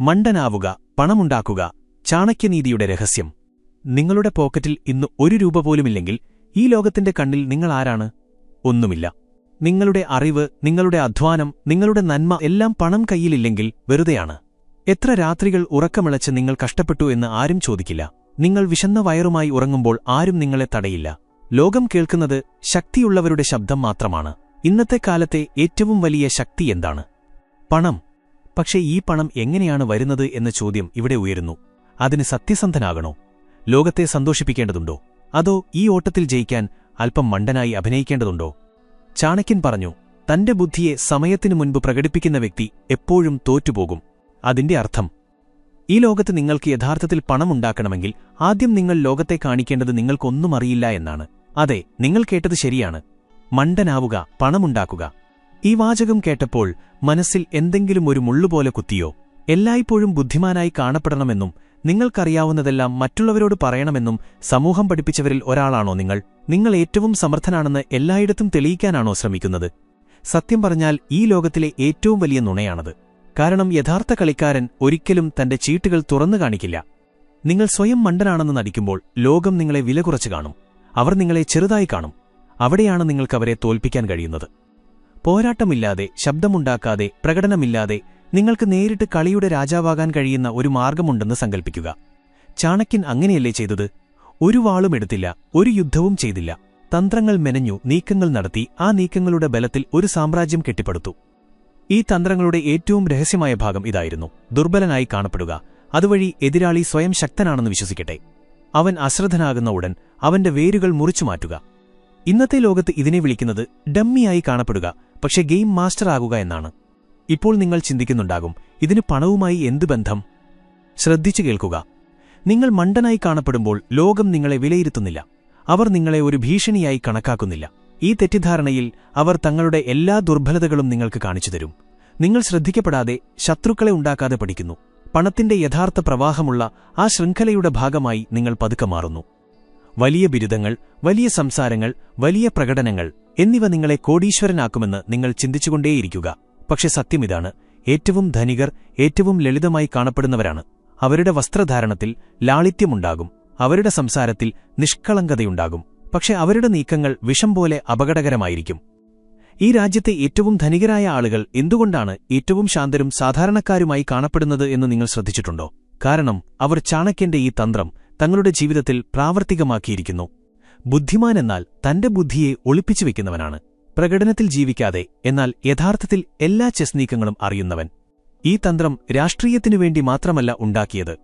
മണ്ടനാവുക പണമുണ്ടാക്കുക ചാണക്യനീതിയുടെ രഹസ്യം. നിങ്ങളുടെ പോക്കറ്റിൽ ഇന്ന് ഒരു രൂപ പോലുമില്ലെങ്കിൽ ഈ ലോകത്തിന്റെ കണ്ണിൽ നിങ്ങൾ ആരാണ്? ഒന്നുമില്ല. നിങ്ങളുടെ അറിവ് നിങ്ങളുടെ അധ്വാനം നിങ്ങളുടെ നന്മ എല്ലാം പണം കയ്യിലില്ലെങ്കിൽ വെറുതെയാണ്. എത്ര രാത്രികൾ ഉറക്കമിളച്ച് നിങ്ങൾ കഷ്ടപ്പെട്ടു എന്ന് ആരും ചോദിക്കില്ല. നിങ്ങൾ വിശന്ന വയറുമായി ഉറങ്ങുമ്പോൾ ആരും നിങ്ങളെ തടയില്ല. ലോകം കേൾക്കുന്നത് ശക്തിയുള്ളവരുടെ ശബ്ദം മാത്രമാണ്. ഇന്നത്തെ കാലത്തെ ഏറ്റവും വലിയ ശക്തി എന്താണ്? പണം. പക്ഷേ ഈ പണം എങ്ങനെയാണ് വരുന്നത് എന്ന ചോദ്യം ഇവിടെ ഉയരുന്നു. അതിന് സത്യസന്ധനാകണോ? ലോകത്തെ സന്തോഷിപ്പിക്കേണ്ടതുണ്ടോ? അതോ ഈ ഓട്ടത്തിൽ ജയിക്കാൻ അല്പം മണ്ടനായി അഭിനയിക്കേണ്ടതുണ്ടോ? ചാണക്യൻ പറഞ്ഞു തന്റെ ബുദ്ധിയെ സമയത്തിനു മുൻപ് പ്രകടിപ്പിക്കുന്ന വ്യക്തി എപ്പോഴും തോറ്റുപോകും. അതിന്റെ അർത്ഥം ഈ ലോകത്ത് നിങ്ങൾക്ക് യഥാർത്ഥത്തിൽ പണമുണ്ടാക്കണമെങ്കിൽ ആദ്യം നിങ്ങൾ ലോകത്തെ കാണിക്കേണ്ടത് നിങ്ങൾക്കൊന്നും അറിയില്ല എന്നാണ്. അതെ നിങ്ങൾ കേട്ടത് ശരിയാണ്. മണ്ടനാവുക പണമുണ്ടാക്കുക. ഈ വാചകം കേട്ടപ്പോൾ മനസ്സിൽ എന്തെങ്കിലും ഒരു മുള്ളുപോലെ കുത്തിയോ? എല്ലായ്പ്പോഴും ബുദ്ധിമാനായി കാണപ്പെടണമെന്നും നിങ്ങൾക്കറിയാവുന്നതെല്ലാം മറ്റുള്ളവരോട് പറയണമെന്നും സമൂഹം പഠിപ്പിച്ചവരിൽ ഒരാളാണോ നിങ്ങൾ? നിങ്ങൾ ഏറ്റവും സമർത്ഥനാണെന്ന് എല്ലായിടത്തും തെളിയിക്കാനാണോ ശ്രമിക്കുന്നത്? സത്യം പറഞ്ഞാൽ ഈ ലോകത്തിലെ ഏറ്റവും വലിയ നുണയാണത്. കാരണം യഥാർത്ഥ കളിക്കാരൻ ഒരിക്കലും തന്റെ ചീട്ടുകൾ തുറന്നു കാണിക്കില്ല. നിങ്ങൾ സ്വയം മണ്ടനാണെന്ന് നടിക്കുമ്പോൾ ലോകം നിങ്ങളെ വില കുറച്ചു കാണും. അവർ നിങ്ങളെ ചെറുതായി കാണും. അവിടെയാണ് നിങ്ങൾക്കവരെ തോൽപ്പിക്കാൻ കഴിയുന്നത്. പോരാട്ടമില്ലാതെ ശബ്ദമുണ്ടാക്കാതെ പ്രകടനമില്ലാതെ നിങ്ങൾക്ക് നേരിട്ട് കളിയുടെ രാജാവാകാൻ കഴിയുന്ന ഒരു മാർഗമുണ്ടെന്ന് സങ്കൽപ്പിക്കുക. ചാണക്യൻ അങ്ങനെയല്ലേ ചെയ്തത്? ഒരു വാളും എടുത്തില്ല ഒരു യുദ്ധവും ചെയ്തില്ല. തന്ത്രങ്ങൾ മെനഞ്ഞു നീക്കങ്ങൾ നടത്തി ആ നീക്കങ്ങളുടെ ബലത്തിൽ ഒരു സാമ്രാജ്യം കെട്ടിപ്പടുത്തു. ഈ തന്ത്രങ്ങളുടെ ഏറ്റവും രഹസ്യമായ ഭാഗം ഇതായിരുന്നു. ദുർബലനായി കാണപ്പെടുക. അതുവഴി എതിരാളി സ്വയം ശക്തനാണെന്ന് വിശ്വസിക്കട്ടെ. അവൻ അശ്രദ്ധനാകുന്ന ഉടൻ അവന്റെ വേരുകൾ മുറിച്ചു മാറ്റുക ഇന്നത്തെ ലോകത്ത് ഇതിനെ വിളിക്കുന്നത് ഡമ്മിയായി കാണപ്പെടുക. പക്ഷെ ഗെയിം മാസ്റ്റർ ആകുക എന്നാണ്. ഇപ്പോൾ നിങ്ങൾ ചിന്തിക്കുന്നുണ്ടാകും ഇതിന് പണവുമായി എന്തു ബന്ധം? ശ്രദ്ധിച്ചു കേൾക്കുക. നിങ്ങൾ മണ്ടനായി കാണപ്പെടുമ്പോൾ ലോകം നിങ്ങളെ വിലയിരുത്തുന്നില്ല. അവർ നിങ്ങളെ ഒരു ഭീഷണിയായി കണക്കാക്കുന്നില്ല. ഈ തെറ്റിദ്ധാരണയിൽ അവർ തങ്ങളുടെ എല്ലാ ദുർബലതകളും നിങ്ങൾക്ക് കാണിച്ചു തരും. നിങ്ങൾ ശ്രദ്ധിക്കപ്പെടാതെ ശത്രുക്കളെ ഉണ്ടാക്കാതെ പഠിക്കുന്നു. പണത്തിന്റെ യഥാർത്ഥ പ്രവാഹമുള്ള ആ ശൃംഖലയുടെ ഭാഗമായി നിങ്ങൾ പതുക്കെ മാറുന്നു. വലിയ ബിരുദങ്ങൾ വലിയ സംസാരങ്ങൾ വലിയ പ്രകടനങ്ങൾ എന്നിവ നിങ്ങളെ കോടീശ്വരനാക്കുമെന്ന് നിങ്ങൾ ചിന്തിച്ചുകൊണ്ടേയിരിക്കുക. പക്ഷെ സത്യമിതാണ് ഏറ്റവും ധനികർ ഏറ്റവും ലളിതമായി കാണപ്പെടുന്നവരാണ്. അവരുടെ വസ്ത്രധാരണത്തിൽ ലാളിത്യമുണ്ടാകും അവരുടെ സംസാരത്തിൽ നിഷ്കളങ്കതയുണ്ടാകും. പക്ഷെ അവരുടെ നീക്കങ്ങൾ വിഷം പോലെ അപകടകരമായിരിക്കും. ഈ രാജ്യത്തെ ഏറ്റവും ധനികരായ ആളുകൾ എന്തുകൊണ്ടാണ് ഏറ്റവും ശാന്തരും സാധാരണക്കാരുമായി കാണപ്പെടുന്നത് എന്ന് നിങ്ങൾ ശ്രദ്ധിച്ചിട്ടുണ്ടോ? കാരണം അവർ ചാണക്യന്റെ ഈ തന്ത്രം തങ്ങളുടെ ജീവിതത്തിൽ പ്രാവർത്തികമാക്കിയിരിക്കുന്നു. ബുദ്ധിമാൻ എന്നാൽ തന്റെ ബുദ്ധിയെ ഒളിപ്പിച്ചു വെക്കുന്നവനാണ്. പ്രകടനത്തിൽ ജീവിക്കാതെ എന്നാൽ യഥാർത്ഥത്തിൽ എല്ലാ ചെസ് നീക്കങ്ങളും അറിയുന്നവൻ. ഈ തന്ത്രം രാഷ്ട്രീയത്തിനു വേണ്ടി മാത്രമല്ല ഉണ്ടാക്കിയത്.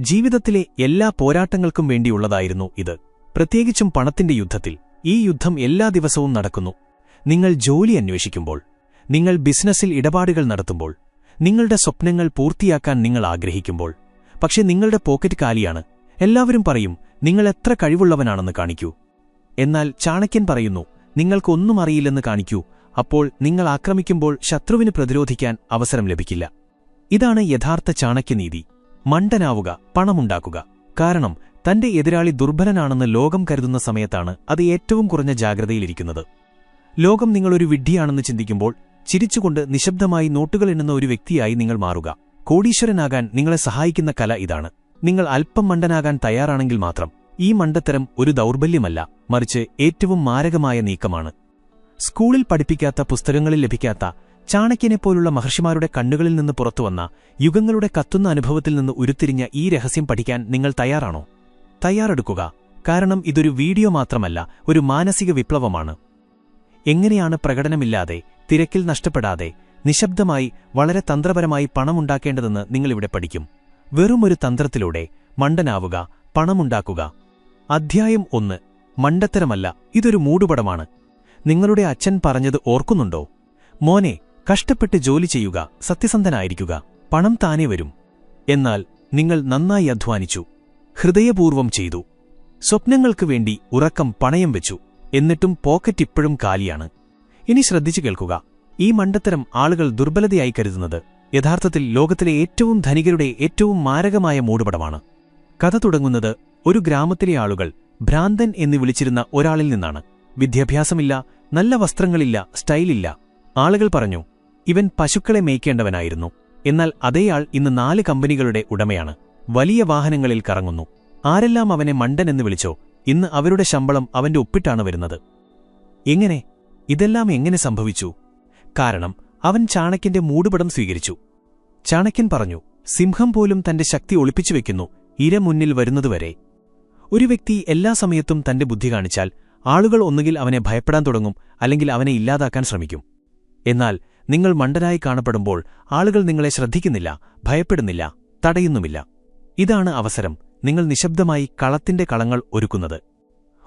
ജീവിതത്തിലെ എല്ലാ പോരാട്ടങ്ങൾക്കും വേണ്ടിയുള്ളതായിരുന്നു ഇത്. പ്രത്യേകിച്ചും പണത്തിന്റെ യുദ്ധത്തിൽ. ഈ യുദ്ധം എല്ലാ ദിവസവും നടക്കുന്നു. നിങ്ങൾ ജോലി അന്വേഷിക്കുമ്പോൾ നിങ്ങൾ ബിസിനസ്സിൽ ഇടപാടുകൾ നടത്തുമ്പോൾ നിങ്ങളുടെ സ്വപ്നങ്ങൾ പൂർത്തിയാക്കാൻ നിങ്ങൾ ആഗ്രഹിക്കുമ്പോൾ പക്ഷേ നിങ്ങളുടെ പോക്കറ്റ് കാലിയാണ്. എല്ലാവരും പറയും നിങ്ങൾ എത്ര കഴിവുള്ളവനാണെന്ന് കാണിക്കൂ. എന്നാൽ ചാണക്യൻ പറയുന്നു നിങ്ങൾക്കൊന്നും അറിയില്ലെന്ന് കാണിക്കൂ. അപ്പോൾ നിങ്ങൾ ആക്രമിക്കുമ്പോൾ ശത്രുവിന് പ്രതിരോധിക്കാൻ അവസരം ലഭിക്കില്ല. ഇതാണ് യഥാർത്ഥ ചാണക്യനീതി. മണ്ടനാവുക പണമുണ്ടാക്കുക. കാരണം തന്റെ എതിരാളി ദുർബലനാണെന്ന് ലോകം കരുതുന്ന സമയത്താണ് അത് ഏറ്റവും കുറഞ്ഞ ജാഗ്രതയിലിരിക്കുന്നത്. ലോകം നിങ്ങളൊരു വിഡ്ഢിയാണെന്ന് ചിന്തിക്കുമ്പോൾ ചിരിച്ചുകൊണ്ട് നിശബ്ദമായി നോട്ടുകൾ എണ്ണുന്ന ഒരു വ്യക്തിയായി നിങ്ങൾ മാറുക. കോടീശ്വരനാകാൻ നിങ്ങളെ സഹായിക്കുന്ന കല ഇതാണ്. നിങ്ങൾ അല്പം മണ്ടനാകാൻ തയ്യാറാണെങ്കിൽ മാത്രം. ഈ മണ്ടത്തരം ഒരു ദൗർബല്യമല്ല മറിച്ച് ഏറ്റവും മാരകമായ നീക്കമാണ്. സ്കൂളിൽ പഠിപ്പിക്കാത്ത പുസ്തകങ്ങളിൽ ലഭിക്കാത്ത ചാണക്യനെപ്പോലുള്ള മഹർഷിമാരുടെ കണ്ണുകളിൽ നിന്ന് പുറത്തുവന്ന യുഗങ്ങളുടെ കത്തുന്ന അനുഭവത്തിൽ നിന്ന് ഉരുത്തിരിഞ്ഞ ഈ രഹസ്യം പഠിക്കാൻ നിങ്ങൾ തയ്യാറാണോ? തയ്യാറെടുക്കുക. കാരണം ഇതൊരു വീഡിയോ മാത്രമല്ല ഒരു മാനസിക വിപ്ലവമാണ്. എങ്ങനെയാണ് പ്രകടനമില്ലാതെ തിരക്കിൽ നഷ്ടപ്പെടാതെ നിശബ്ദമായി വളരെ തന്ത്രപരമായി പണമുണ്ടാക്കേണ്ടതെന്ന് നിങ്ങളിവിടെ പഠിക്കും? വെറുമൊരു തന്ത്രത്തിലൂടെ മണ്ടനാവുക പണമുണ്ടാക്കുക. അധ്യായം ഒന്ന്. മണ്ടത്തരമല്ല ഇതൊരു മൂടുപടമാണ്. നിങ്ങളുടെ അച്ഛൻ പറഞ്ഞത് ഓർക്കുന്നുണ്ടോ? മോനെ കഷ്ടപ്പെട്ട് ജോലി ചെയ്യുക സത്യസന്ധനായിരിക്കുക പണം താനേ വരും. എന്നാൽ നിങ്ങൾ നന്നായി അധ്വാനിച്ചു ഹൃദയപൂർവം ചെയ്തു. സ്വപ്നങ്ങൾക്കു വേണ്ടി ഉറക്കം പണയം വെച്ചു എന്നിട്ടും പോക്കറ്റ് ഇപ്പോഴും കാലിയാണ്. ഇനി ശ്രദ്ധിച്ചു കേൾക്കുക ഈ മണ്ടത്തരം ആളുകൾ ദുർബലതയായി കരുതുന്നത് യഥാർത്ഥത്തിൽ ലോകത്തിലെ ഏറ്റവും ധനികരുടെ ഏറ്റവും മാരകമായ മൂടുപടമാണ്. കഥ തുടങ്ങുന്നത് ഒരു ഗ്രാമത്തിലെ ആളുകൾ ഭ്രാന്തൻ എന്ന് വിളിച്ചിരുന്ന ഒരാളിൽ നിന്നാണ്. വിദ്യാഭ്യാസമില്ല നല്ല വസ്ത്രങ്ങളില്ല സ്റ്റൈലില്ല. ആളുകൾ പറഞ്ഞു ഇവൻ പശുക്കളെ മേയ്ക്കേണ്ടവനായിരുന്നു. എന്നാൽ അതേയാൾ ഇന്ന് നാല് കമ്പനികളുടെ ഉടമയാണ്. വലിയ വാഹനങ്ങളിൽ കറങ്ങുന്നു. ആരെല്ലാം അവനെ മണ്ടൻ എന്ന് വിളിച്ചോ ഇന്ന് അവരുടെ ശമ്പളം അവന്റെ ഒപ്പിട്ടാണ് വരുന്നത്. എങ്ങനെ? ഇതെല്ലാം എങ്ങനെ സംഭവിച്ചു? കാരണം അവൻ ചാണക്യന്റെ മൂടുപടം സ്വീകരിച്ചു. ചാണക്യൻ പറഞ്ഞു സിംഹം പോലും തന്റെ ശക്തി ഒളിപ്പിച്ചു വെക്കുന്നു ഇര മുന്നിൽ വരുന്നതുവരെ. ഒരു വ്യക്തി എല്ലാ സമയത്തും തന്റെ ബുദ്ധി കാണിച്ചാൽ ആളുകൾ ഒന്നുകിൽ അവനെ ഭയപ്പെടാൻ തുടങ്ങും അല്ലെങ്കിൽ അവനെ ഇല്ലാതാക്കാൻ ശ്രമിക്കും. എന്നാൽ നിങ്ങൾ മണ്ടനായി കാണപ്പെടുമ്പോൾ ആളുകൾ നിങ്ങളെ ശ്രദ്ധിക്കുന്നില്ല ഭയപ്പെടുന്നില്ല തടയുന്നുമില്ല. ഇതാണ് അവസരം നിങ്ങൾ നിശബ്ദമായി കളത്തിന്റെ കളങ്ങൾ ഒരുക്കുന്നത്.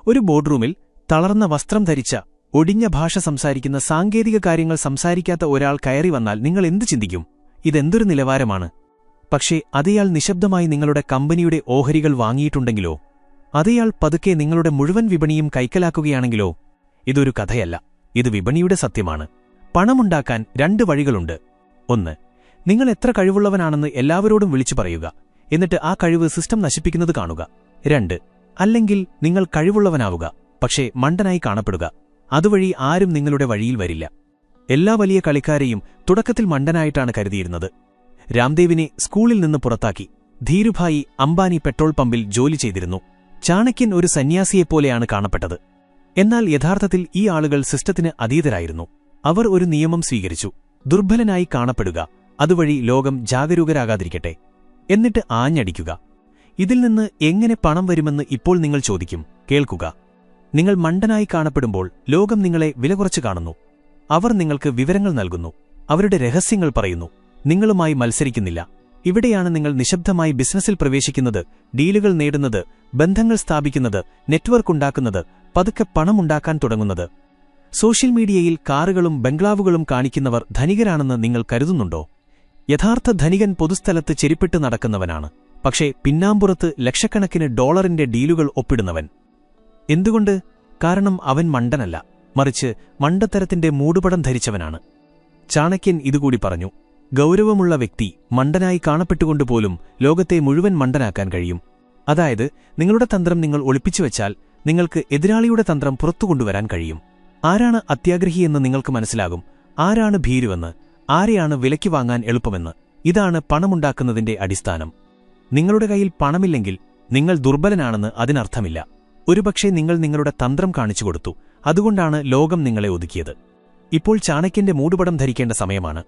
ഒരു ബോർഡ്റൂമിൽ തളർന്ന വസ്ത്രം ധരിച്ച ഒടിഞ്ഞ ഭാഷ സംസാരിക്കുന്ന സാങ്കേതിക കാര്യങ്ങൾ സംസാരിക്കാത്ത ഒരാൾ കയറി വന്നാൽ നിങ്ങൾ എന്തു ചിന്തിക്കും? ഇതെന്തൊരു നിലവാരമാണ്? പക്ഷേ അതയാൾ നിശബ്ദമായി നിങ്ങളുടെ കമ്പനിയുടെ ഓഹരികൾ വാങ്ങിയിട്ടുണ്ടെങ്കിലോ? അതേയാൾ പതുക്കെ നിങ്ങളുടെ മുഴുവൻ വിപണിയും കൈക്കലാക്കുകയാണെങ്കിലോ? ഇതൊരു കഥയല്ല. ഇത് വിപണിയുടെ സത്യമാണ്. പണമുണ്ടാക്കാൻ രണ്ട് വഴികളുണ്ട്. ഒന്ന് നിങ്ങൾ എത്ര കഴിവുള്ളവനാണെന്ന് എല്ലാവരോടും വിളിച്ചു പറയുക. എന്നിട്ട് ആ കഴിവ് സിസ്റ്റം നശിപ്പിക്കുന്നത് കാണുക. രണ്ട് അല്ലെങ്കിൽ നിങ്ങൾ കഴിവുള്ളവനാവുക പക്ഷേ മണ്ടനായി കാണപ്പെടുക. അതുവഴി ആരും നിങ്ങളുടെ വഴിയിൽ വരില്ല. എല്ലാ വലിയ കളിക്കാരെയും തുടക്കത്തിൽ മണ്ടനായിട്ടാണ് കരുതിയിരുന്നത്. രാംദേവിനെ സ്കൂളിൽ നിന്ന് പുറത്താക്കി. ധീരുഭായി അംബാനി പെട്രോൾ പമ്പിൽ ജോലി ചെയ്തിരുന്നു. ചാണക്യൻ ഒരു സന്യാസിയെപ്പോലെയാണ് കാണപ്പെട്ടത്. എന്നാൽ യഥാർത്ഥത്തിൽ ഈ ആളുകൾ സിസ്റ്റത്തിന് അതീതരായിരുന്നു. അവർ ഒരു നിയമം സ്വീകരിച്ചു. ദുർബലനായി കാണപ്പെടുക അതുവഴി ലോകം ജാഗരൂകരാകാതിരിക്കട്ടെ. എന്നിട്ട് ആഞ്ഞടിക്കുക. ഇതിൽ നിന്ന് എങ്ങനെ പണം വരുമെന്ന് ഇപ്പോൾ നിങ്ങൾ ചോദിക്കും. കേൾക്കുക. നിങ്ങൾ മണ്ടനായി കാണപ്പെടുമ്പോൾ ലോകം നിങ്ങളെ വില കുറച്ചു കാണുന്നു. അവർ നിങ്ങൾക്ക് വിവരങ്ങൾ നൽകുന്നു. അവരുടെ രഹസ്യങ്ങൾ പറയുന്നു. നിങ്ങളുമായി മത്സരിക്കുന്നില്ല. ഇവിടെയാണ് നിങ്ങൾ നിശബ്ദമായി ബിസിനസ്സിൽ പ്രവേശിക്കുന്നത് ഡീലുകൾ നേടുന്നത് ബന്ധങ്ങൾ സ്ഥാപിക്കുന്നത് നെറ്റ്വർക്ക് ഉണ്ടാക്കുന്നത് പതുക്കെ പണമുണ്ടാക്കാൻ തുടങ്ങുന്നത്. സോഷ്യൽ മീഡിയയിൽ കാറുകളും ബംഗ്ലാവുകളും കാണിക്കുന്നവർ ധനികരാണെന്ന് നിങ്ങൾ കരുതുന്നുണ്ടോ? യഥാർത്ഥ ധനികൻ പൊതുസ്ഥലത്ത് ചെരിപ്പിട്ട് നടക്കുന്നവനാണ് പക്ഷേ പിന്നാമ്പുറത്ത് ലക്ഷക്കണക്കിന് ഡോളറിന്റെ ഡീലുകൾ ഒപ്പിടുന്നവൻ. എന്തുകൊണ്ട്? കാരണം അവൻ മണ്ടനല്ല മറിച്ച് മണ്ടത്തരത്തിന്റെ മൂടുപടം ധരിച്ചവനാണ്. ചാണക്യൻ ഇതുകൂടി പറഞ്ഞു ഗൗരവമുള്ള വ്യക്തി മണ്ടനായി കാണപ്പെട്ടുകൊണ്ടുപോലും ലോകത്തെ മുഴുവൻ മണ്ടനാക്കാൻ കഴിയും. അതായത് നിങ്ങളുടെ തന്ത്രം നിങ്ങൾ ഒളിപ്പിച്ചുവെച്ചാൽ നിങ്ങൾക്ക് എതിരാളിയുടെ തന്ത്രം പുറത്തു കൊണ്ടുവരാൻ കഴിയും. ആരാണ് അത്യാഗ്രഹിയെന്ന് നിങ്ങൾക്ക് മനസ്സിലാകും. ആരാണ് ഭീരുവെന്ന് ആരെയാണ് വിലയ്ക്ക് വാങ്ങാൻ എളുപ്പമെന്ന്. ഇതാണ് പണമുണ്ടാക്കുന്നതിന്റെ അടിസ്ഥാനം. നിങ്ങളുടെ കയ്യിൽ പണമില്ലെങ്കിൽ നിങ്ങൾ ദുർബലനാണെന്ന് അതിനർത്ഥമില്ല. ഒരുപക്ഷെ നിങ്ങൾ നിങ്ങളുടെ തന്ത്രം കാണിച്ചു കാണിച്ചുകൊടുത്തു അതുകൊണ്ടാണ് ലോകം നിങ്ങളെ ഒതുക്കിയത്. ഇപ്പോൾ ചാണക്യന്റെ മൂടുപടം ധരിക്കേണ്ട സമയമാണ്.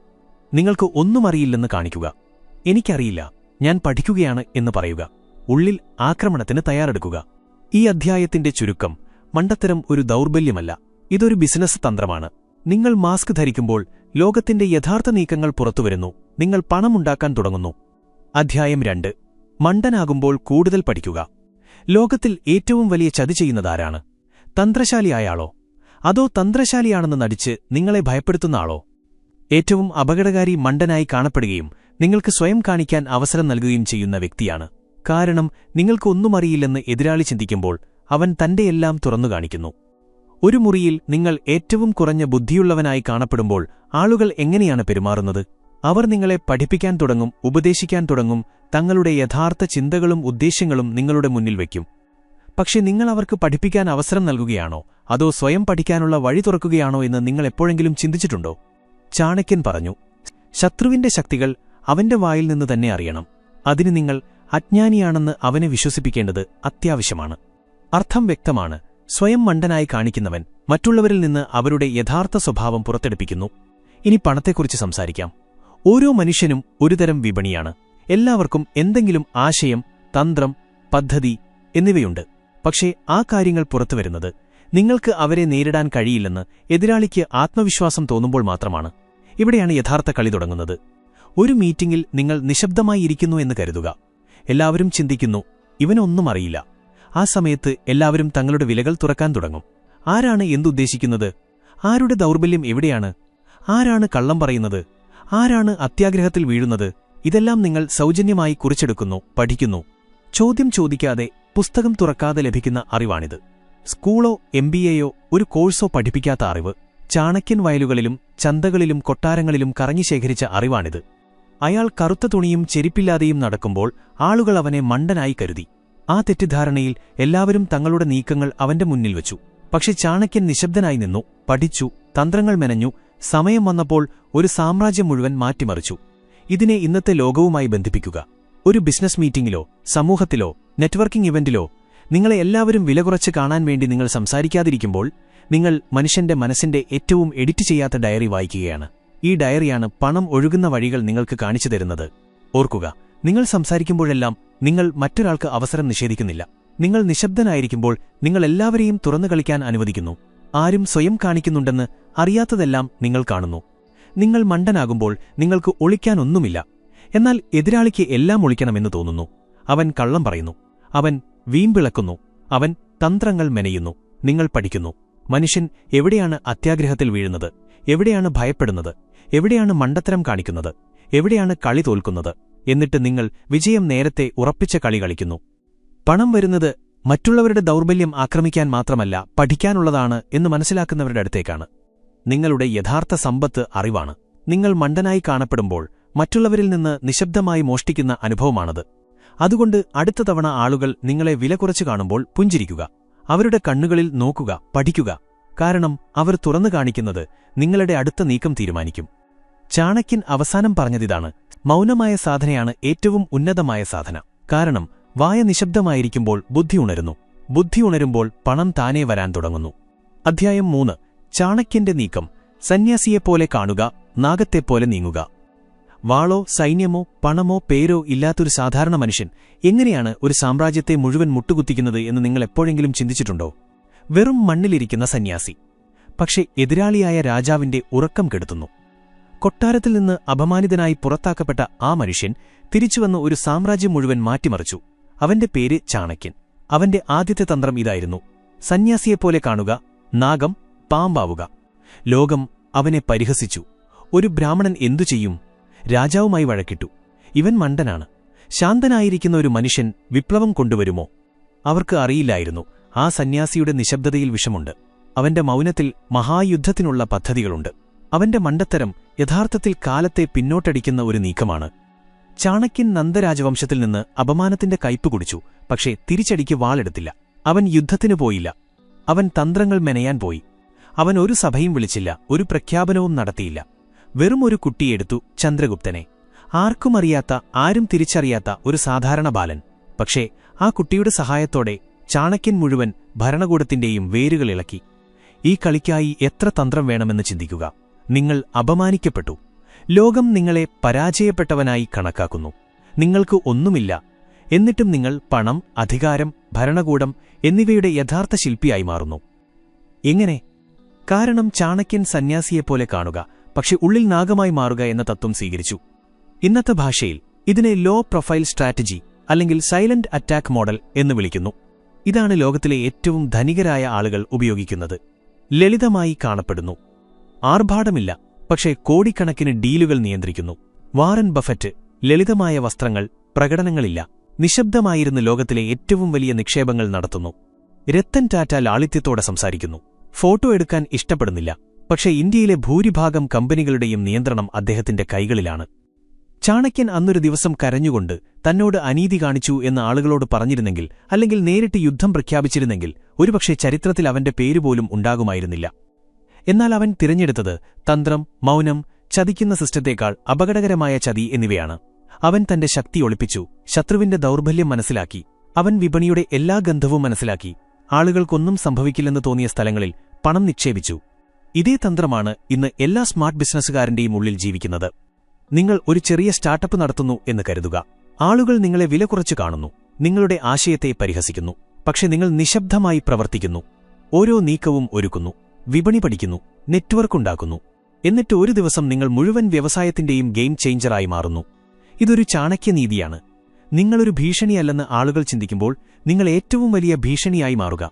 നിങ്ങൾക്ക് ഒന്നും അറിയില്ലെന്ന് കാണിക്കുക. എനിക്കറിയില്ല ഞാൻ പഠിക്കുകയാണ് എന്ന് പറയുക. ഉള്ളിൽ ആക്രമണത്തിന് തയ്യാറെടുക്കുക. ഈ അധ്യായത്തിന്റെ ചുരുക്കം മണ്ടത്തരം ഒരു ദൗർബല്യമല്ല ഇതൊരു ബിസിനസ് തന്ത്രമാണ്. നിങ്ങൾ മാസ്ക് ധരിക്കുമ്പോൾ ലോകത്തിന്റെ യഥാർത്ഥ നീക്കങ്ങൾ പുറത്തുവരുന്നു നിങ്ങൾ പണമുണ്ടാക്കാൻ തുടങ്ങുന്നു. അധ്യായം രണ്ട്. മണ്ടനാകുമ്പോൾ കൂടുതൽ പഠിക്കുക. ലോകത്തിൽ ഏറ്റവും വലിയ ചതി ചെയ്യുന്നതാരാണ്? തന്ത്രശാലിയായാളോ അതോ തന്ത്രശാലിയാണെന്ന് നടിച്ച് നിങ്ങളെ ഭയപ്പെടുത്തുന്ന ആളോ? ഏറ്റവും അപകടകാരി മണ്ടനായി കാണപ്പെടുകയും നിങ്ങൾക്ക് സ്വയം കാണിക്കാൻ അവസരം നൽകുകയും ചെയ്യുന്ന വ്യക്തിയാണ്. കാരണം നിങ്ങൾക്കൊന്നും അറിയില്ലെന്ന് എതിരാളി ചിന്തിക്കുമ്പോൾ അവൻ തന്റെയെല്ലാം തുറന്നു കാണിക്കുന്നു. ഒരു മുറിയിൽ നിങ്ങൾ ഏറ്റവും കുറഞ്ഞ ബുദ്ധിയുള്ളവനായി കാണപ്പെടുമ്പോൾ ആളുകൾ എങ്ങനെയാണ് പെരുമാറുന്നത്? അവർ നിങ്ങളെ പഠിപ്പിക്കാൻ തുടങ്ങും ഉപദേശിക്കാൻ തുടങ്ങും തങ്ങളുടെ യഥാർത്ഥ ചിന്തകളും ഉദ്ദേശ്യങ്ങളും നിങ്ങളുടെ മുന്നിൽ വയ്ക്കും. പക്ഷെ നിങ്ങൾ അവർക്ക് പഠിപ്പിക്കാൻ അവസരം നൽകുകയാണോ? അതോ സ്വയം പഠിക്കാനുള്ള വഴി തുറക്കുകയാണോ എന്ന് നിങ്ങൾ എപ്പോഴെങ്കിലും ചിന്തിച്ചിട്ടുണ്ടോ? ചാണക്യൻ പറഞ്ഞു ശത്രുവിന്റെ ശക്തികൾ അവന്റെ വായിൽ നിന്ന് തന്നെ അറിയണം. അതിന് നിങ്ങൾ അജ്ഞാനിയാണെന്ന് അവനെ വിശ്വസിപ്പിക്കേണ്ടത് അത്യാവശ്യമാണ്. അർത്ഥം വ്യക്തമാണ്. സ്വയം മണ്ടനായി കാണിക്കുന്നവൻ മറ്റുള്ളവരിൽ നിന്ന് അവരുടെ യഥാർത്ഥ സ്വഭാവം പുറത്തെടുപ്പിക്കുന്നു. ഇനി പണത്തെക്കുറിച്ച് സംസാരിക്കാം. ഓരോ മനുഷ്യനും ഒരുതരം വിപണിയാണ്. എല്ലാവർക്കും എന്തെങ്കിലും ആശയം തന്ത്രം പദ്ധതി എന്നിവയുണ്ട്. പക്ഷേ ആ കാര്യങ്ങൾ പുറത്തുവരുന്നത് നിങ്ങൾക്ക് അവരെ നേരിടാൻ കഴിയില്ലെന്ന് എതിരാളിക്ക് ആത്മവിശ്വാസം തോന്നുമ്പോൾ മാത്രമാണ്. ഇവിടെയാണ് യഥാർത്ഥ കളി തുടങ്ങുന്നത്. ഒരു മീറ്റിംഗിൽ നിങ്ങൾ നിശബ്ദമായി ഇരിക്കുന്നു എന്ന് കരുതുക. എല്ലാവരും ചിന്തിക്കുന്നു ഇവനൊന്നും അറിയില്ല. ആ സമയത്ത് എല്ലാവരും തങ്ങളുടെ വിലകൾ തുറക്കാൻ തുടങ്ങും. ആരാണ് എന്തുദ്ദേശിക്കുന്നത്? ആരുടെ ദൗർബല്യം എവിടെയാണ്? ആരാണ് കള്ളം പറയുന്നത്? ആരാണ് അത്യാഗ്രഹത്തിൽ വീഴുന്നത്? ഇതെല്ലാം നിങ്ങൾ സൗജന്യമായി കുറിച്ചെടുക്കുന്നു പഠിക്കുന്നു. ചോദ്യം ചോദിക്കാതെ പുസ്തകം തുറക്കാതെ ലഭിക്കുന്ന അറിവാണിത്. സ്കൂളോ എം ഒരു കോഴ്സോ പഠിപ്പിക്കാത്ത അറിവ്. ചാണക്യൻ വയലുകളിലും ചന്തകളിലും കൊട്ടാരങ്ങളിലും കറങ്ങി ശേഖരിച്ച അറിവാണിത്. അയാൾ കറുത്ത തുണിയും ചെരിപ്പില്ലാതെയും നടക്കുമ്പോൾ ആളുകൾ അവനെ മണ്ടനായി കരുതി. ആ തെറ്റിദ്ധാരണയിൽ എല്ലാവരും തങ്ങളുടെ നീക്കങ്ങൾ അവന്റെ മുന്നിൽ വച്ചു. പക്ഷെ ചാണക്യൻ നിശബ്ദനായി നിന്നു പഠിച്ചു തന്ത്രങ്ങൾ മെനഞ്ഞു സമയം വന്നപ്പോൾ ഒരു സാമ്രാജ്യം മുഴുവൻ മാറ്റിമറിച്ചു. ഇതിനെ ഇന്നത്തെ ലോകവുമായി ബന്ധിപ്പിക്കുക. ഒരു ബിസിനസ് മീറ്റിംഗിലോ സമൂഹത്തിലോ നെറ്റ്വർക്കിംഗ് ഇവന്റിലോ നിങ്ങളെ എല്ലാവരും വില കുറച്ച് കാണാൻ വേണ്ടി നിങ്ങൾ സംസാരിക്കാതിരിക്കുമ്പോൾ നിങ്ങൾ മനുഷ്യന്റെ മനസ്സിന്റെ ഏറ്റവും എഡിറ്റ് ചെയ്യാത്ത ഡയറി വായിക്കുകയാണ്. ഈ ഡയറിയാണ് പണം ഒഴുകുന്ന വഴികൾ നിങ്ങൾക്ക് കാണിച്ചു തരുന്നത്. ഓർക്കുക നിങ്ങൾ സംസാരിക്കുമ്പോഴെല്ലാം നിങ്ങൾ മറ്റൊരാൾക്ക് അവസരം നിഷേധിക്കുന്നില്ല. നിങ്ങൾ നിശബ്ദനായിരിക്കുമ്പോൾ നിങ്ങൾ എല്ലാവരെയും തുറന്നു കളിക്കാൻ അനുവദിക്കുന്നു. ആരും സ്വയം കാണിക്കുന്നുണ്ടെന്ന് അറിയാത്തതെല്ലാം നിങ്ങൾ കാണുന്നു. നിങ്ങൾ മണ്ടനാകുമ്പോൾ നിങ്ങൾക്ക് ഒളിക്കാനൊന്നുമില്ല. എന്നാൽ എതിരാളിക്ക് എല്ലാം ഒളിക്കണമെന്ന് തോന്നുന്നു. അവൻ കള്ളം പറയുന്നു. അവൻ വീമ്പിളക്കുന്നു. അവൻ തന്ത്രങ്ങൾ മെനയുന്നു. നിങ്ങൾ പഠിക്കുന്നു. മനുഷ്യൻ എവിടെയാണ് അത്യാഗ്രഹത്തിൽ വീഴുന്നത്? എവിടെയാണ് ഭയപ്പെടുന്നത്? എവിടെയാണ് മണ്ടത്തരം കാണിക്കുന്നത്? എവിടെയാണ് കളി തോൽക്കുന്നത്? എന്നിട്ട് നിങ്ങൾ വിജയം നേരത്തെ ഉറപ്പിച്ച കളി കളിക്കുന്നു. പണം വരുന്നത് മറ്റുള്ളവരുടെ ദൗർബല്യം ആക്രമിക്കാൻ മാത്രമല്ല പഠിക്കാനുള്ളതാണ് എന്ന് മനസ്സിലാക്കുന്നവരുടെ അടുത്തേക്കാണ്. നിങ്ങളുടെ യഥാർത്ഥ സമ്പത്ത് അറിവാണ്. നിങ്ങൾ മണ്ടനായി കാണപ്പെടുമ്പോൾ മറ്റുള്ളവരിൽ നിന്ന് നിശബ്ദമായി മോഷ്ടിക്കുന്ന അനുഭവമാണത്. അതുകൊണ്ട് അടുത്ത തവണ ആളുകൾ നിങ്ങളെ വില കുറച്ചു കാണുമ്പോൾ പുഞ്ചിരിക്കുക. അവരുടെ കണ്ണുകളിൽ നോക്കുക പഠിക്കുക. കാരണം അവർ തുറന്നു കാണിക്കുന്നത് നിങ്ങളുടെ അടുത്ത നീക്കം തീരുമാനിക്കും. ചാണക്യൻ അവസാനം പറഞ്ഞതിതാണ് മൗനമായ സാധനയാണ് ഏറ്റവും ഉന്നതമായ സാധന. കാരണം വായ നിശബ്ദമായിരിക്കുമ്പോൾ ബുദ്ധി ഉണരുന്നു. ബുദ്ധി ഉണരുമ്പോൾ പണം താനേ വരാൻ തുടങ്ങുന്നു. അധ്യായം മൂന്ന് ചാണക്യന്റെ നീക്കം. സന്യാസിയെപ്പോലെ കാണുക നാഗത്തെപ്പോലെ നീങ്ങുക. വാളോ സൈന്യമോ പണമോ പേരോ ഇല്ലാത്തൊരു സാധാരണ മനുഷ്യൻ എങ്ങനെയാണ് ഒരു സാമ്രാജ്യത്തെ മുഴുവൻ മുട്ടുകുത്തിക്കുന്നത് എന്ന് നിങ്ങൾ എപ്പോഴെങ്കിലും ചിന്തിച്ചിട്ടുണ്ടോ? വെറും മണ്ണിലിരിക്കുന്ന സന്യാസി. പക്ഷെ എതിരാളിയായ രാജാവിന്റെ ഉറക്കം കെടുത്തുന്നു. കൊട്ടാരത്തിൽ നിന്ന് അപമാനിതനായി പുറത്താക്കപ്പെട്ട ആ മനുഷ്യൻ തിരിച്ചുവന്ന് ഒരു സാമ്രാജ്യം മുഴുവൻ മാറ്റിമറിച്ചു. അവന്റെ പേര് ചാണക്യൻ. അവന്റെ ആദ്യത്തെ തന്ത്രം ഇതായിരുന്നു. സന്യാസിയെപ്പോലെ കാണുക നാഗം പാമ്പാവുക. ലോകം അവനെ പരിഹസിച്ചു. ഒരു ബ്രാഹ്മണൻ എന്തു ചെയ്യും? രാജാവുമായി വഴക്കിട്ടു. ഇവൻ മണ്ടനാണ്. ശാന്തനായിരിക്കുന്ന ഒരു മനുഷ്യൻ വിപ്ലവം കൊണ്ടുവരുമോ? അവർക്ക് അറിയില്ലായിരുന്നു. ആ സന്യാസിയുടെ നിശബ്ദതയിൽ വിഷമുണ്ട്. അവന്റെ മൗനത്തിൽ മഹായുദ്ധത്തിനുള്ള പദ്ധതികളുണ്ട്. അവന്റെ മണ്ടത്തരം യഥാർത്ഥത്തിൽ കാലത്തെ പിന്നോട്ടടിക്കുന്ന ഒരു നീക്കമാണ്. ചാണക്യൻ നന്ദരാജവംശത്തിൽ നിന്ന് അപമാനത്തിന്റെ കയ്പ് കുടിച്ചു പക്ഷേ തിരിച്ചടിക്ക് വാളെടുത്തില്ല. അവൻ യുദ്ധത്തിനു പോയില്ല. അവൻ തന്ത്രങ്ങൾ മെനയാൻ പോയി. അവൻ ഒരു സഭയും വിളിച്ചില്ല ഒരു പ്രഖ്യാപനവും നടത്തിയില്ല. വെറും ഒരു കുട്ടിയെടുത്തു ചന്ദ്രഗുപ്തനെ. ആർക്കുമറിയാത്ത ആരും തിരിച്ചറിയാത്ത ഒരു സാധാരണ ബാലൻ. പക്ഷേ ആ കുട്ടിയുടെ സഹായത്തോടെ ചാണക്യൻ മുഴുവൻ ഭരണകൂടത്തിന്റെയും വേരുകൾ ഇളക്കി. ഈ കളിക്കായി എത്ര തന്ത്രം വേണമെന്ന് ചിന്തിക്കുക. നിങ്ങൾ അപമാനിക്കപ്പെട്ടു. ലോകം നിങ്ങളെ പരാജയപ്പെട്ടവനായി കണക്കാക്കുന്നു. നിങ്ങൾക്ക് ഒന്നുമില്ല. എന്നിട്ടും നിങ്ങൾ പണം അധികാരം ഭരണകൂടം എന്നിവയുടെ യഥാർത്ഥ ശില്പിയായി മാറുന്നു. എങ്ങനെ? കാരണം ചാണക്യൻ സന്യാസിയെപ്പോലെ കാണുക. പക്ഷെ ഉള്ളിൽ നാഗമായി മാറുക എന്ന തത്വം സ്വീകരിച്ചു. ഇന്നത്തെ ഭാഷയിൽ ഇതിനെ ലോ പ്രൊഫൈൽ സ്ട്രാറ്റജി അല്ലെങ്കിൽ സൈലന്റ് അറ്റാക്ക് മോഡൽ എന്ന് വിളിക്കുന്നു. ഇതാണ് ലോകത്തിലെ ഏറ്റവും ധനികരായ ആളുകൾ ഉപയോഗിക്കുന്നത്. ലളിതമായി കാണപ്പെടുന്നു. ആർഭാടമില്ല പക്ഷേ കോടിക്കണക്കിന് ഡീലുകൾ നിയന്ത്രിക്കുന്നു. വാറൻ ബഫറ്റ് ലളിതമായ വസ്ത്രങ്ങൾ പ്രകടനങ്ങളില്ല നിശബ്ദമായിരുന്ന ലോകത്തിലെ ഏറ്റവും വലിയ നിക്ഷേപങ്ങൾ നടത്തുന്നു. രത്തൻ ടാറ്റ ലാളിത്യത്തോടെ സംസാരിക്കുന്നു. ഫോട്ടോ എടുക്കാൻ ഇഷ്ടപ്പെടുന്നില്ല പക്ഷേ ഇന്ത്യയിലെ ഭൂരിഭാഗം കമ്പനികളുടെയും നിയന്ത്രണം അദ്ദേഹത്തിന്റെ കൈകളിലാണ്. ചാണക്യൻ അന്നൊരു ദിവസം കരഞ്ഞുകൊണ്ട് തന്നോട് അനീതി കാണിച്ചു എന്ന് ആളുകളോട് പറഞ്ഞിരുന്നെങ്കിൽ അല്ലെങ്കിൽ നേരിട്ട് യുദ്ധം പ്രഖ്യാപിച്ചിരുന്നെങ്കിൽ ഒരുപക്ഷെ ചരിത്രത്തിൽ അവന്റെ പേരുപോലും ഉണ്ടാകുമായിരുന്നില്ല. എന്നാൽ അവൻ തിരഞ്ഞെടുത്തത് തന്ത്രം മൗനം ചതിക്കുന്ന സിസ്റ്റത്തേക്കാൾ അപകടകരമായ ചതി എന്നിവയാണ്. അവൻ തന്റെ ശക്തി ഒളിപ്പിച്ചു ശത്രുവിന്റെ ദൗർബല്യം മനസ്സിലാക്കി അവൻ വിപണിയുടെ എല്ലാ ഗന്ധവും മനസ്സിലാക്കി ആളുകൾക്കൊന്നും സംഭവിക്കില്ലെന്ന് തോന്നിയ സ്ഥലങ്ങളിൽ പണം നിക്ഷേപിച്ചു. ഇതേ തന്ത്രമാണ് ഇന്ന് എല്ലാ സ്മാർട്ട് ബിസിനസ്സുകാരന്റെയും ഉള്ളിൽ ജീവിക്കുന്നത്. നിങ്ങൾ ഒരു ചെറിയ സ്റ്റാർട്ടപ്പ് നടത്തുന്നു എന്ന് കരുതുക. ആളുകൾ നിങ്ങളെ വില കുറച്ചു കാണുന്നു. നിങ്ങളുടെ ആശയത്തെ പരിഹസിക്കുന്നു. പക്ഷെ നിങ്ങൾ നിശബ്ദമായി പ്രവർത്തിക്കുന്നു. ഓരോ നീക്കവും ഒരുക്കുന്നു. വിപണി പഠിക്കുന്നു. നെറ്റ്വർക്ക് ഉണ്ടാക്കുന്നു. എന്നിട്ട് ഒരു ദിവസം നിങ്ങൾ മുഴുവൻ വ്യവസായത്തിന്റെയും ഗെയിം ചേഞ്ചറായി മാറുന്നു. ഇതൊരു ചാണക്യനീതിയാണ് നിങ്ങളൊരു ഭീഷണിയല്ലെന്ന് ആളുകൾ ചിന്തിക്കുമ്പോൾ നിങ്ങൾ ഏറ്റവും വലിയ ഭീഷണിയായി മാറുക.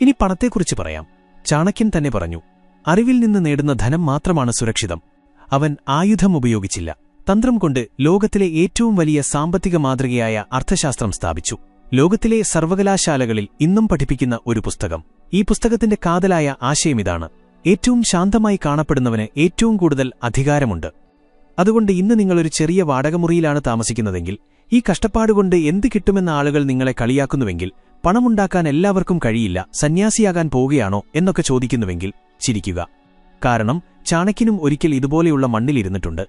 ഇനി പണത്തെക്കുറിച്ച് പറയാം. ചാണക്യൻ തന്നെ പറഞ്ഞു അറിവിൽ നിന്ന് നേടുന്ന ധനം മാത്രമാണ് സുരക്ഷിതം. അവൻ ആയുധം ഉപയോഗിച്ചില്ല. തന്ത്രം കൊണ്ട് ലോകത്തിലെ ഏറ്റവും വലിയ സാമ്പത്തിക മാതൃകയായ അർത്ഥശാസ്ത്രം സ്ഥാപിച്ചു. ലോകത്തിലെ സർവകലാശാലകളിൽ ഇന്നും പഠിപ്പിക്കുന്ന ഒരു പുസ്തകം. ഈ പുസ്തകത്തിന്റെ കാതലായ ആശയമിതാണ് ഏറ്റവും ശാന്തമായി കാണപ്പെടുന്നവന് ഏറ്റവും കൂടുതൽ അധികാരമുണ്ട്. അതുകൊണ്ട് ഇന്ന് നിങ്ങളൊരു ചെറിയ വാടകമുറിയിലാണ് താമസിക്കുന്നതെങ്കിൽ ഈ കഷ്ടപ്പാടുകൊണ്ട് എന്ത് കിട്ടുമെന്ന ആളുകൾ നിങ്ങളെ കളിയാക്കുന്നുവെങ്കിൽ പണമുണ്ടാക്കാൻ എല്ലാവർക്കും കഴിയില്ല സന്യാസിയാകാൻ പോവുകയാണോ എന്നൊക്കെ ചോദിക്കുന്നുവെങ്കിൽ ചിരിക്കുക. കാരണം ചാണക്കിനും ഒരിക്കൽ ഇതുപോലെയുള്ള മണ്ണിലിരുന്നിട്ടുണ്ട്.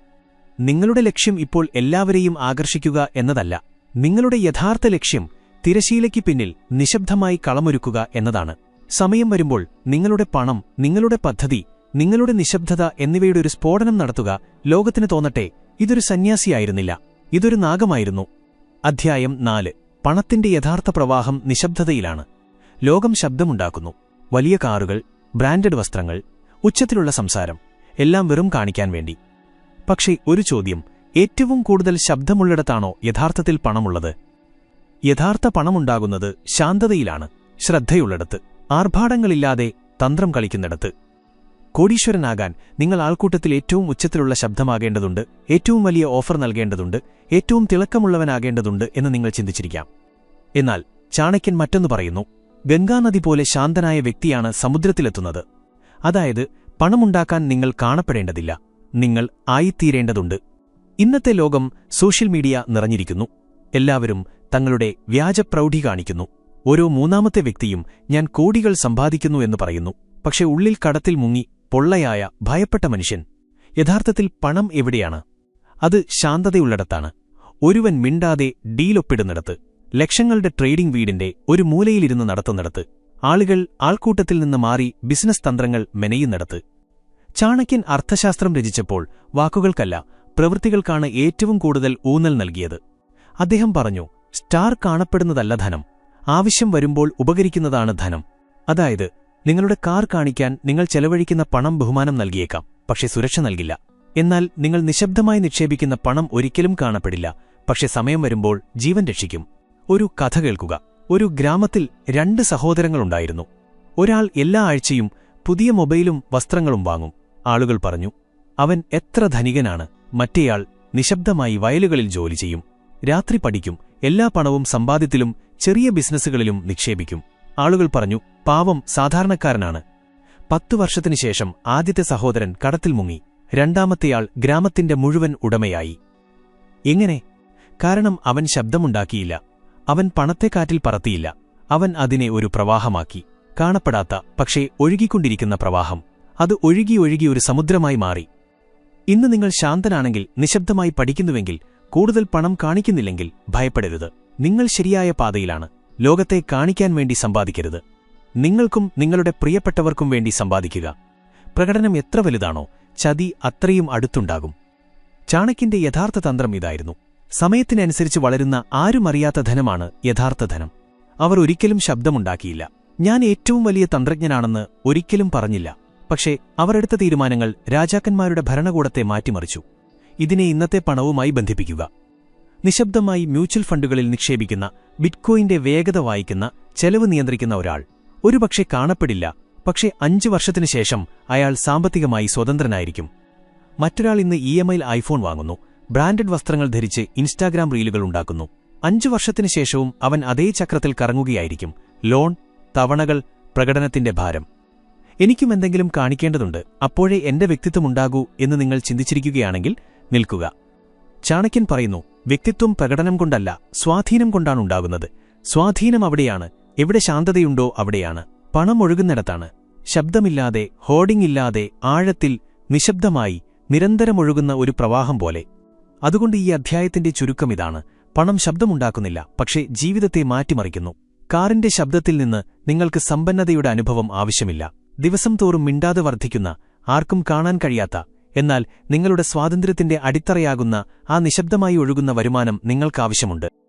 നിങ്ങളുടെ ലക്ഷ്യം ഇപ്പോൾ എല്ലാവരെയും ആകർഷിക്കുക എന്നതല്ല. നിങ്ങളുടെ യഥാർത്ഥ ലക്ഷ്യം തിരശീലയ്ക്ക് പിന്നിൽ നിശബ്ദമായി കളമൊരുക്കുക എന്നതാണ്. സമയം വരുമ്പോൾ നിങ്ങളുടെ പണം നിങ്ങളുടെ പദ്ധതി നിങ്ങളുടെ നിശബ്ദത എന്നിവയുടെ ഒരു സ്ഫോടനം നടത്തുക ലോകത്തിന് തോന്നട്ടെ ഇതൊരു സന്യാസിയായിരുന്നില്ല. ഇതൊരു നാഗമായിരുന്നു. അധ്യായം നാല്. പണത്തിന്റെ യഥാർത്ഥ പ്രവാഹം നിശബ്ദതയിലാണ്. ലോകം ശബ്ദമുണ്ടാക്കുന്നു. വലിയ കാറുകൾ ബ്രാൻഡഡ് വസ്ത്രങ്ങൾ ഉച്ചത്തിലുള്ള സംസാരം എല്ലാം വെറും കാണിക്കാൻ വേണ്ടി. പക്ഷേ ഒരു ചോദ്യം ഏറ്റവും കൂടുതൽ ശബ്ദമുള്ളിടത്താണോ യഥാർത്ഥത്തിൽ പണമുള്ളത്? യഥാർത്ഥ പണമുണ്ടാകുന്നത് ശാന്തതയിലാണ് ശ്രദ്ധയുള്ളിടത്ത്. ആർഭാടങ്ങളില്ലാതെ തന്ത്രം കളിക്കുന്നിടത്ത്. കോടീശ്വരനാകാൻ നിങ്ങൾ ആൾക്കൂട്ടത്തിൽ ഏറ്റവും ഉച്ചത്തിലുള്ള ശബ്ദമാകേണ്ടതുണ്ട് ഏറ്റവും വലിയ ഓഫർ നൽകേണ്ടതുണ്ട് ഏറ്റവും തിളക്കമുള്ളവനാകേണ്ടതുണ്ട് എന്ന് നിങ്ങൾ ചിന്തിച്ചിരിക്കാം. എന്നാൽ ചാണക്യൻ മറ്റൊന്നു പറയുന്നു ഗംഗാനദി പോലെ ശാന്തനായ വ്യക്തിയാണ് സമുദ്രത്തിലെത്തുന്നത്. അതായത് പണമുണ്ടാക്കാൻ നിങ്ങൾ കാണപ്പെടേണ്ടതില്ല നിങ്ങൾ ആയിത്തീരേണ്ടതുണ്ട്. ഇന്നത്തെ ലോകം സോഷ്യൽ മീഡിയ നിറഞ്ഞിരിക്കുന്നു. എല്ലാവരും തങ്ങളുടെ വ്യാജപ്രൗഢി കാണിക്കുന്നു. ഓരോ മൂന്നാമത്തെ വ്യക്തിയും ഞാൻ കോടികൾ സമ്പാദിക്കുന്നു എന്ന് പറയുന്നു. പക്ഷെ ഉള്ളിൽ കടത്തിൽ മുങ്ങി പൊള്ളയായ ഭയപ്പെട്ട മനുഷ്യൻ. യഥാർത്ഥത്തിൽ പണം എവിടെയാണ്? അത് ശാന്തതയുള്ളിടത്താണ്. ഒരുവൻ മിണ്ടാതെ ഡീലൊപ്പിടുന്നിടത്ത്. ലക്ഷങ്ങളുടെ ട്രേഡിംഗ് വീടിന്റെ ഒരു മൂലയിലിരുന്ന് നടത്തുന്നിടത്ത്. ആളുകൾ ആൾക്കൂട്ടത്തിൽ നിന്ന് മാറി ബിസിനസ് തന്ത്രങ്ങൾ മെനയുന്നിടത്ത്. ചാണക്യൻ അർത്ഥശാസ്ത്രം രചിച്ചപ്പോൾ വാക്കുകൾക്കല്ല പ്രവൃത്തികൾക്കാണ് ഏറ്റവും കൂടുതൽ ഊന്നൽ നൽകിയത്. അദ്ദേഹം പറഞ്ഞു സ്റ്റാർ കാണപ്പെടുന്നതല്ല ധനം. ആവശ്യം വരുമ്പോൾ ഉപകരിക്കുന്നതാണ് ധനം. അതായത് നിങ്ങളുടെ കാർ കാണിക്കാൻ നിങ്ങൾ ചെലവഴിക്കുന്ന പണം ബഹുമാനം നൽകിയേക്കാം പക്ഷെ സുരക്ഷ നൽകില്ല. എന്നാൽ നിങ്ങൾ നിശബ്ദമായി നിക്ഷേപിക്കുന്ന പണം ഒരിക്കലും കാണപ്പെടില്ല പക്ഷെ സമയം വരുമ്പോൾ ജീവൻ രക്ഷിക്കും. ഒരു കഥ കേൾക്കുക. ഒരു ഗ്രാമത്തിൽ രണ്ട് സഹോദരങ്ങളുണ്ടായിരുന്നു. ഒരാൾ എല്ലാ ആഴ്ചയും പുതിയ മൊബൈലും വസ്ത്രങ്ങളും വാങ്ങും. ആളുകൾ പറഞ്ഞു അവൻ എത്ര ധനികനാണ്. മറ്റേയാൾ നിശബ്ദമായി വയലുകളിൽ ജോലി ചെയ്യും. രാത്രി പഠിക്കും. എല്ലാ പണവും സമ്പാദ്യത്തിലും ചെറിയ ബിസിനസ്സുകളിലും നിക്ഷേപിക്കും. ആളുകൾ പറഞ്ഞു പാവം സാധാരണക്കാരനാണ്. പത്തു വർഷത്തിനു ശേഷം ആദ്യത്തെ സഹോദരൻ കടത്തിൽ മുങ്ങി. രണ്ടാമത്തെയാൾ ഗ്രാമത്തിന്റെ മുഴുവൻ ഉടമയായി. എങ്ങനെ? കാരണം അവൻ ശബ്ദമുണ്ടാക്കിയില്ല. അവൻ പണത്തെ കാറ്റിൽ പറത്തിയില്ല. അവൻ അതിനെ ഒരു പ്രവാഹമാക്കി. കാണപ്പെടാത്ത പക്ഷേ ഒഴുകിക്കൊണ്ടിരിക്കുന്ന പ്രവാഹം. അത് ഒഴുകി ഒഴുകി ഒരു സമുദ്രമായി മാറി. ഇന്ന് നിങ്ങൾ ശാന്തനാണെങ്കിൽ നിശബ്ദമായി പഠിക്കുന്നുവെങ്കിൽ കൂടുതൽ പണം കാണിക്കുന്നില്ലെങ്കിൽ ഭയപ്പെടരുത്. നിങ്ങൾ ശരിയായ പാതയിലാണ്. ലോകത്തെ കാണിക്കാൻ വേണ്ടി സമ്പാദിക്കരുത്. നിങ്ങൾക്കും നിങ്ങളുടെ പ്രിയപ്പെട്ടവർക്കും വേണ്ടി സമ്പാദിക്കുക. പ്രകടനം എത്ര വലുതാണോ ചതി അത്രയും അടുത്തുണ്ടാകും. ചാണക്യന്റെ യഥാർത്ഥ തന്ത്രം ഇതായിരുന്നു. സമയത്തിനനുസരിച്ച് വളരുന്ന ആരുമറിയാത്ത ധനമാണ് യഥാർത്ഥ ധനം. അവർ ഒരിക്കലും ശബ്ദമുണ്ടാക്കിയില്ല. ഞാൻ ഏറ്റവും വലിയ തന്ത്രജ്ഞനാണെന്ന് ഒരിക്കലും പറഞ്ഞില്ല. പക്ഷേ അവരെടുത്ത തീരുമാനങ്ങൾ രാജാക്കന്മാരുടെ ഭരണകൂടത്തെ മാറ്റിമറിച്ചു. ഇതിനെ ഇന്നത്തെ പണവുമായി ബന്ധിപ്പിക്കുക. നിശബ്ദമായി മ്യൂച്വൽ ഫണ്ടുകളിൽ നിക്ഷേപിക്കുന്ന ബിറ്റ്കോയിന്റെ വേഗത വായിക്കുന്ന ചെലവ് നിയന്ത്രിക്കുന്ന ഒരാൾ. ഒരുപക്ഷെ കാണപ്പെടില്ല പക്ഷേ അഞ്ചു വർഷത്തിനു ശേഷം അയാൾ സാമ്പത്തികമായി സ്വതന്ത്രനായിരിക്കും. മറ്റൊരാൾ ഇന്ന് ഇ എം ഐയിൽ ഐഫോൺ വാങ്ങുന്നു ബ്രാൻഡഡ് വസ്ത്രങ്ങൾ ധരിച്ച് ഇൻസ്റ്റാഗ്രാം റീലുകൾ ഉണ്ടാക്കുന്നു. അഞ്ചു വർഷത്തിനു ശേഷവും അവൻ അതേ ചക്രത്തിൽ കറങ്ങുകയായിരിക്കും. ലോൺ തവണകൾ പ്രകടനത്തിന്റെ ഭാരം. എനിക്കും എന്തെങ്കിലും കാണിക്കേണ്ടതുണ്ട് അപ്പോഴേ എന്റെ വ്യക്തിത്വമുണ്ടാകൂ എന്ന് നിങ്ങൾ ചിന്തിച്ചിരിക്കുകയാണെങ്കിൽ നിൽക്കുക. ചാണക്യൻ പറയുന്നു വ്യക്തിത്വം പ്രകടനം കൊണ്ടല്ല സ്വാധീനം കൊണ്ടാണ് ഉണ്ടാകുന്നത്. സ്വാധീനം അവിടെയാണ് എവിടെ ശാന്തതയുണ്ടോ അവിടെയാണ്. പണം ഒഴുകുന്നിടത്താണ്. ശബ്ദമില്ലാതെ ഹോർഡിംഗ് ഇല്ലാതെ ആഴത്തിൽ നിശബ്ദമായി നിരന്തരമൊഴുകുന്ന ഒരു പ്രവാഹം പോലെ. അതുകൊണ്ട് ഈ അധ്യായത്തിന്റെ ചുരുക്കം ഇതാണ്. പണം ശബ്ദമുണ്ടാക്കുന്നില്ല പക്ഷേ ജീവിതത്തെ മാറ്റിമറിക്കുന്നു. കാറിന്റെ ശബ്ദത്തിൽ നിന്ന് നിങ്ങൾക്ക് സമ്പന്നതയുടെ അനുഭവം ആവശ്യമില്ല. ദിവസം തോറും മിണ്ടാതെ വർദ്ധിക്കുന്ന ആർക്കും കാണാൻ കഴിയാത്ത എന്നാൽ നിങ്ങളുടെ സ്വാതന്ത്ര്യത്തിന്റെ അടിത്തറയാകുന്ന ആ നിശബ്ദമായി ഒഴുകുന്ന വരുമാനം നിങ്ങൾക്കാവശ്യമുണ്ട്.